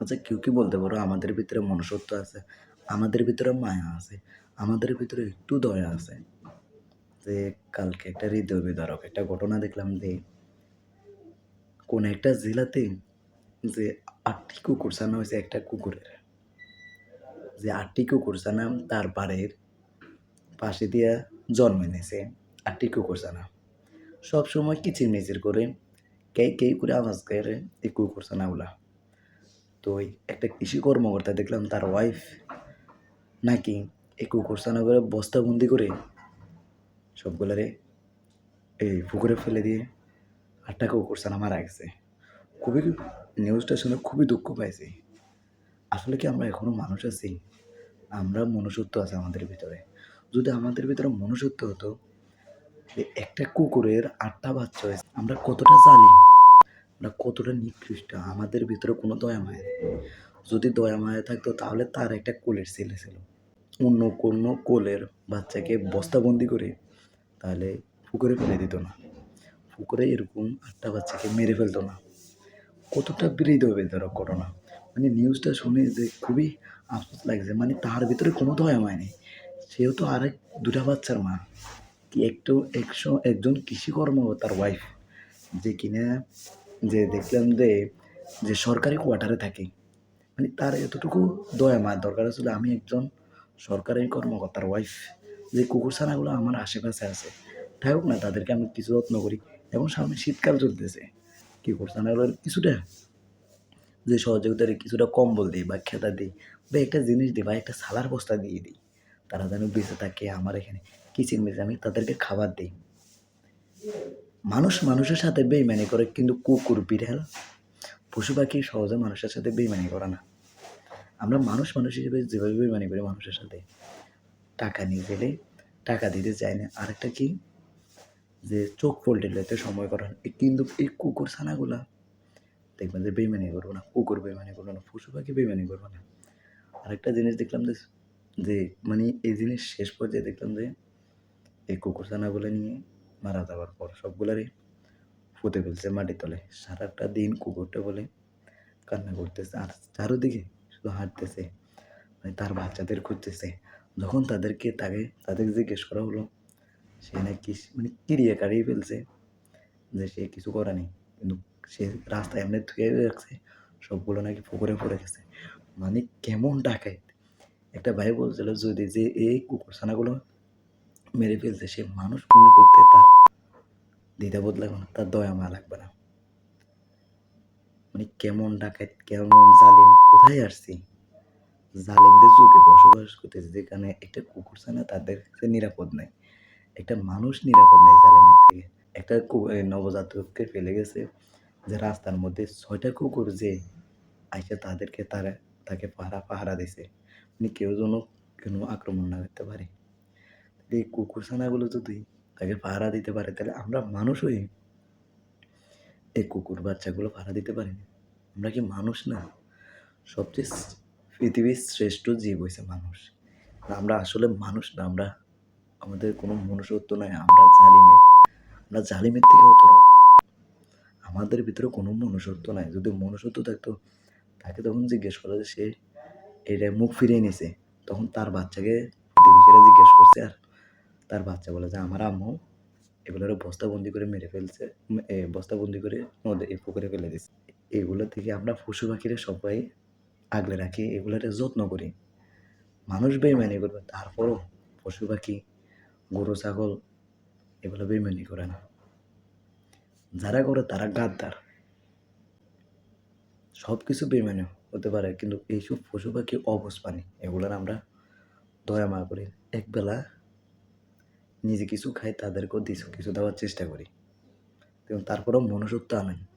আচ্ছা কেউ কি বলতে পারো? আমাদের ভিতরে মনুষ্যত্ব আছে, আমাদের ভিতরে মায়া আছে, আমাদের ভিতরে একটু দয়া আছে। যে কালকে একটা হৃদয় বিদারক একটা ঘটনা দেখলাম যে কোন একটা জেলাতে যে আটটি কুকুর ছানা হয়েছে একটা কুকুরের। যে আটটি কুকুর ছানা তার বাড়ির পাশে দিয়া জন্ম নিয়েছে আটটি কুকুর ছানা সবসময় কিচিরমিচির করে কে কে করে আওয়াজ করে এই কুকুর ছানাগুলা তো একটা কৃষি কর্মকর্তা দেখলাম, তার ওয়াইফ নাকি এই কুকুর ছানাগুলো বস্তাবন্দি করে সবগুলারে এই পুকুরে ফেলে দিয়ে আটটা কুকুর ছানা মারা গেছে। খুবই নিউজটা শুনে খুবই দুঃখ পাইছি। আসলে কি আমরা এখনও মানুষ আছি? আমরা মনুষ্যত্ব আছে আমাদের ভিতরে। যদি আমাদের ভিতরে মনুষ্যত্ব হতো একটা কুকুরের আটটা বাচ্চা হয়েছে, আমরা কতটা জালিম? আমরা কতটা নিকৃষ্ট, আমাদের ভিতরে কোনো দয়া মায়া নেই। যদি দয়া মায়া থাকতো, তাহলে তার একটা কোলের ছেলে ছিল। অন্য কোনো কোলের বাচ্চাকে বস্তাবন্দি করে, তাহলে পুকুরে ফেলে দিত না। পুকুরে এরকম আটটা বাচ্চাকে মেরে ফেলতো না। কতটা হবে ধরো ঘটনা। মানে নিউজটা শুনে যে খুবই আফসোস লাগছে। মানে তার ভিতরে কোনো দয়া মায় নেই। সেও তো আরেক দুটা বাচ্চার মা। কি একটু একশো, একজন কৃষিকর্ম তার ওয়াইফ যে কিনা যে দেখলাম যে যে সরকারি কোয়ার্টারে থাকে মানে তার এতটুকু দয়া মায়ের দরকার ছিল আমি একজন সরকারি কর্মকর্তার ওয়াইফ যে কুকুর ছানাগুলো আমার আশেপাশে আছে। থাকুক না, তাদেরকে আমি কিছু যত্ন করি এবং সামনে শীতকাল চলতেছে। কুকুর ছানাগুলোর কিছুটা যে সহযোগিতার কিছুটা কম্বল দিই বা খেতা দিই বা একটা জিনিস দিই বা একটা সালার বস্তা দিয়ে দিই, তারা যেন বেঁচে থাকে আমার এখানে। কিচিন মিচে আমি তাদেরকে খাবার দিই। মানুষ মানুষের সাথে বেইমানি করে, কিন্তু কুকুর, বিড়াল, পশু পাখি সহজে মানুষের সাথে বেইমানি করে না। আমরা মানুষ মানুষ হিসেবে যেভাবে বেইমানি করি মানুষের সাথে, টাকা নিয়ে গেলে টাকা দিতে চায় না। আরেকটা কি? যে চোখ পল্টে লেতে সময় করান কিন্তু এই কুকুর ছানাগুলা, দেখবেন যে বেইমানি করব না, কুকুর বেইমানি করব না, পশু পাখি বেইমানি করব না। আরেকটা জিনিস দেখলাম যে যে মানে এই জিনিস শেষ পর্যায়ে দেখলাম যে, এই কুকুর ছানাগুলো নিয়ে মারা যাওয়ার পর সবগুলারই পুঁতে ফেলছে মাটির তলে। সারাটা দিন কুকুরটা বলে কান্না করতেছে। আর চারোদিকে শুধু হাঁটতেছে মানে তার বাচ্চাদের খুঁজতেছে। যখন তাদেরকে তাকে, তাদেরকে জিজ্ঞেস করা হলো, সে নাকি মানে কিরিয়ে কাড়িয়ে ফেলছে যে সে কিছু করেনি কিন্তু সে রাস্তায় এমনি ধুয়ে রাখছে, সবগুলো নাকি পুকুরে পড়ে গেছে। মানে কেমন ডাকায় একটা ভাই বলছিল, যদি যে এই কুকুর ছানাগুলো মেরে ফেলছে, সে মানুষ খুন করতে তার দ্বিধাবোধ লাগবে না, তার দয়া মা লাগবে না। মানে কেমন ডাকাত, কেমন জালিম, কোথায় আসছি? জালিমদের যুগে বসবাস করতেছে, যেখানে একটা কুকুর ছানা তাদের কাছে নিরাপদ নেই। একটা মানুষ নিরাপদ নেই জালিমের থেকে। একটা নবজাতককে ফেলে গেছে, যে রাস্তার মধ্যে ছয়টা কুকুর যে আইসে তাদেরকে তারা, তাকে পাহারা পাহারা দিছে। মানে কেউ যেন কেন আক্রমণ না করতে পারে। এই কুকুর ছানাগুলো যদি তাকে পাহারা দিতে পারে, তাহলে আমরা মানুষ হই এই কুকুর বাচ্চাগুলো পাহারা দিতে পারি না। আমরা কি মানুষ না? সবচেয়ে পৃথিবীর শ্রেষ্ঠ জীব হয়েছে মানুষ। আমরা আসলে মানুষ না, আমরা আমাদের কোনো মনুষ্যত্ব নাই, আমরা জালিমের। আমরা জালিমের থেকে অতর। আমাদের ভিতরে কোনো মনুষ্যত্ব নাই। যদি মনুষ্যত্ব থাকতো, তাকে তখন জিজ্ঞেস করা যে সে এটা মুখ ফিরিয়ে নিছে, তখন তার বাচ্চাকে প্রতিবেশীরা জিজ্ঞেস করছে আর তার বাচ্চা বলে যে, আমার আম্মু এগুলোর বস্তাবন্দি করে মেরে ফেলছে বস্তাবন্দি করে নদী পুকুরে ফেলে দিচ্ছে এগুলো থেকে আমরা পশু পাখিরা সবাই আগলে রাখি, এগুলোর যত্ন করি। মানুষ বেইমানি করবে, তারপরও পশু পাখি, গরু, ছাগল এগুলো বেইমানি করে না। যারা করে তারা গাদ্দার। সব কিছু বেইমানি হতে পারে, কিন্তু এইসব পশু পাখি অবস পানি এগুলোর আমরা দয়া মা করি। একবেলা নিজে কিছু খাই তাদেরকেও দিছু কিছু দেওয়ার চেষ্টা করি। এবং তারপরেও মনুষ্যত্ব আনেন।